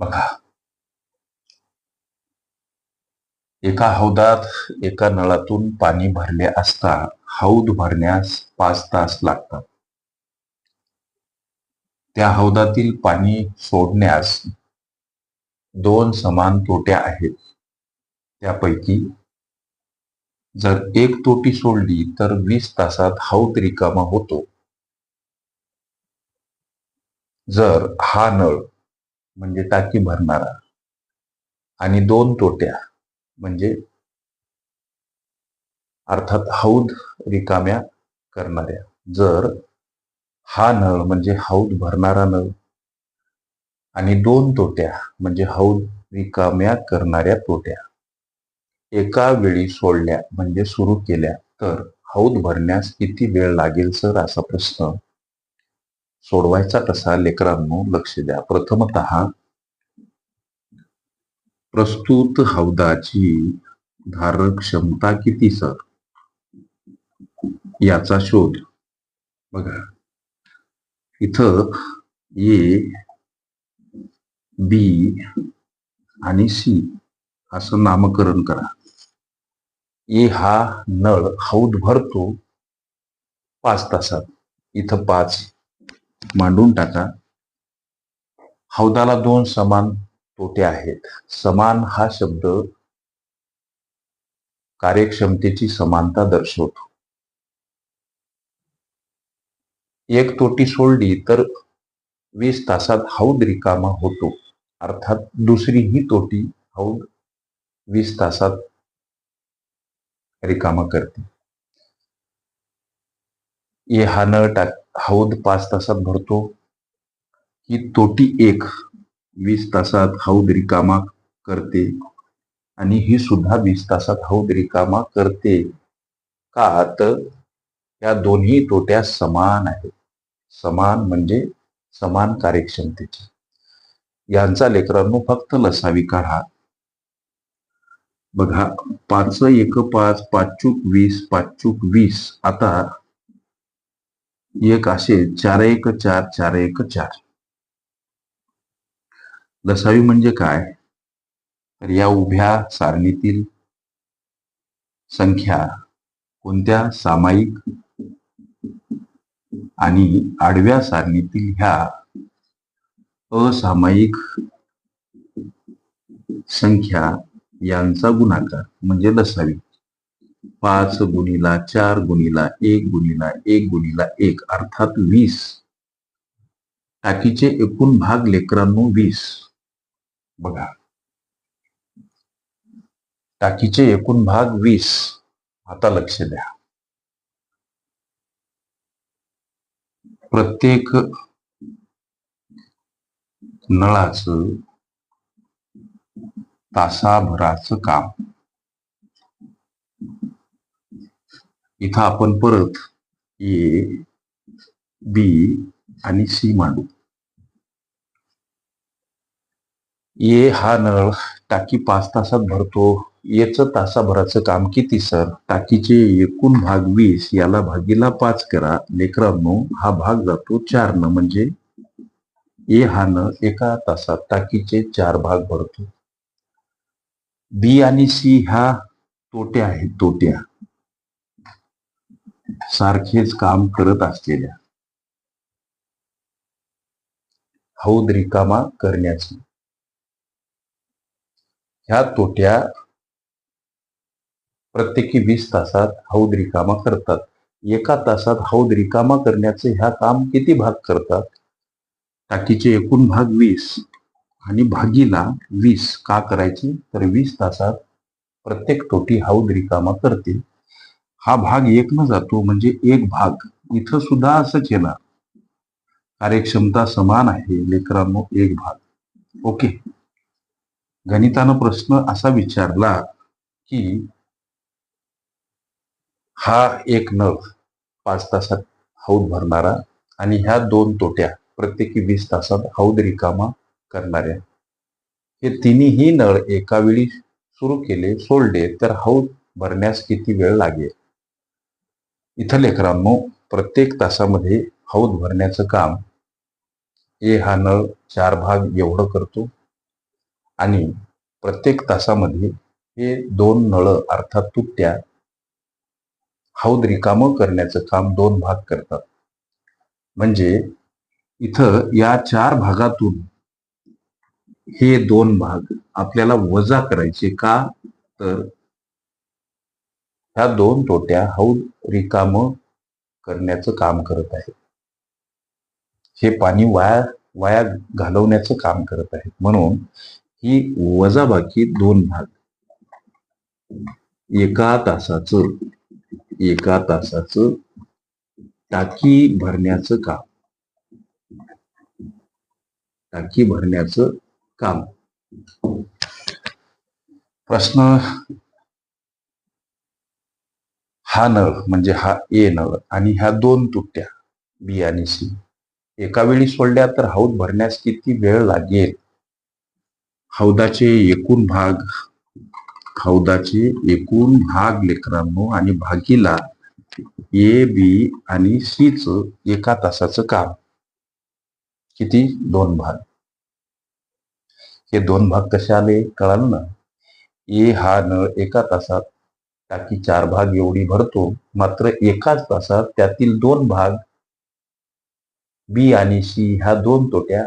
बघा. एका हौदात एका नळातून पाणी भरले असता हौद भरण्यास पाच तास लागतात. त्या हौदातील पाणी सोडण्यास दोन समान तोट्या आहेत. त्यापैकी जर एक तोटी सोडली तर वीस तासात हौद रिकामा होतो. जर हा नळ म्हणजे टाकी भरणारा. आणि दोन तोट्या म्हणजे अर्थात हौद रिकाम्या करणाऱ्या. जर हा नळ म्हणजे हौद भरणारा नळ आणि दोन तोट्या म्हणजे हौद रिकाम्या करणाऱ्या तोट्या एका वेळी सोडल्या म्हणजे सुरू केल्या तर हौद भरण्यास किती वेळ लागेल सर? असा प्रश्न सोडवायचा कसा लेकरांनो लक्ष द्या. प्रथमत प्रस्तुत हौदाची धारक क्षमता किती सर? याचा शोध. बघा. इथं ए बी आणि सी असं नामकरण करा. ए हा नळ हौद भरतो पाच तासात. इथं पाच मांडून टाका. हौदाला दोन समान तोटे आहेत. समान हा शब्द कार्यक्षमतेची समानता दर्शवतो. एक तोटी सोडली तर वीस तासात हौद रिकामा होतो. अर्थात दुसरी ही तोटी हौद वीस तासात रिकामा करते. ए हा न टाक हौद पाच तासात भरतो. ही तोटी एक वीस तासात हौद रिकामा करते. आणि ही सुद्धा वीस तासात हौद रिकामा करते. का तर या दोन्ही तोट्या समान आहेत. समान म्हणजे समान कार्यक्षमतेची. यांचा लेकरांनो फक्त लसावी काढा. बघा पाच एक पाच पाचूक वीस पाचूक वीस. आता एक असे चार एक चार चार एक चार. लसावी म्हणजे काय? तर या उभ्या सारणीतील संख्या कोणत्या? सामायिक आणि आडव्या सारणीतील ह्या असामायिक संख्या यांचा गुणाकार म्हणजे लसावी पाच गुणीला चार गुणीला एक गुणीला एक गुणीला एक अर्थात वीस. टाकीचे एकूण भाग लेकरांनो वीस. बघा. टाकीचे एकूण भाग वीस. आता लक्ष द्या. प्रत्येक नळाचं तासाभराचं काम. इथं आपण परत ए बी आणि सी मांडू. ए हा नळ टाकी पाच तासात भरतो. येच तासाभराचं काम किती सर? टाकीचे एकूण भाग वीस याला भागीला पाच करा. लेकरांनो हा भाग जातो चार न म्हणजे ए हा न एका तासात टाकीचे चार भाग भरतो. बी आणि सी ह्या तोट्या आहेत तोट्या. सारखेच काम करत असलेल्या. हौद रिकामा करण्याची. ह्या तोट्या प्रत्येकी वीस तासात हौद रिकामा करतात. एका तासात हौद रिकामा करण्याचे ह्या काम किती भाग करतात? टाकीचे एकूण भाग वीस आणि भागीला वीस. का करायची? तर वीस तासात प्रत्येक तोटी हौद रिकामा करते हा भाग एक न जातो म्हणजे एक भाग. इथं सुद्धा असंच येणार. कार्यक्षमता समान आहे लेकरांनो एक भाग. ओके. गणितानं प्रश्न असा विचारला की हा एक नळ पाच तासात हौद भरणारा आणि ह्या दोन तोट्या प्रत्येकी वीस तासात हौद रिकामा करणाऱ्या हे तिन्ही नळ एका वेळी सुरू केले सोडले तर हौद भरण्यास किती वेळ लागेल? इथं लेकरांनो प्रत्येक तासामध्ये हौद भरण्याचं काम ए हा नळ चार भाग एवढं करतो. आणि प्रत्येक तासामध्ये हे दोन नळ अर्थात तुट्या हौद रिकामं करण्याचं काम दोन भाग करतात. म्हणजे इथं या चार भागातून हे दोन भाग आपल्याला वजा करायचे का? तर ह्या दोन तोट्या हौद रिकाम करण्याचं काम करत आहेत. हे पाणी वाया वाया घालवण्याचं काम करत आहेत. म्हणून ही वजाबाकी दोन भाग. एका तासाचं एका तासाचं टाकी भरण्याचं काम. टाकी भरण्याचं काम. प्रश्न हा नळ म्हणजे हा ए नळ आणि ह्या दोन तुट्या बी आणि सी. एका वेळी सोडल्या तर हौद भरण्यास किती वेळ लागेल? हौदाचे एकूण भाग हौदाचे एकूण भाग लेकरांनो आणि भागीला ए बी आणि सी च एका तासाचं काम. किती? दोन भाग. हे दोन भाग कसे आले? कळाल ना? ए हा नळ एका तासात टाकी चार भाग एवढी भरतो मात्र एकाच तासात त्यातील दोन भाग बी आणि सी ह्या दोन तोट्या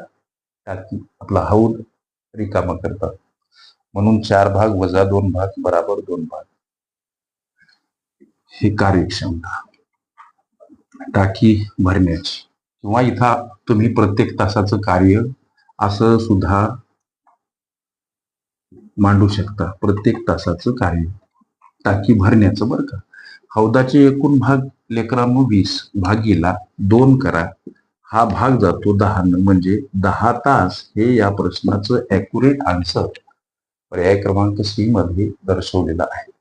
टाकी आपला हौद रिकामा करतात. म्हणून चार भाग वजा दोन भाग बराबर दोन भाग. ही कार्यक्षमता. टाकी भरण्याची. किंवा इथं तुम्ही प्रत्येक तासाचं कार्य असं सुद्धा मांडू शकता. प्रत्येक तासाचं कार्य. टाकी भरण्याचं बरं का. हौदाचे एकूण भाग लेकरांनो वीस भागीला दोन करा. हा भाग जातो दहा म्हणजे दहा तास हे या प्रश्नाचं ऍक्युरेट आन्सर पर्याय क्रमांक सी मध्ये दर्शवलेला आहे.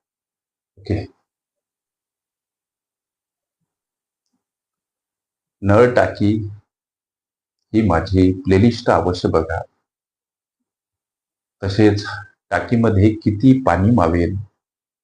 ओके. नळ टाकी ही माझी प्लेलिस्ट अवश्य बघा. तसेच टाकीमध्ये किती पाणी मावेल?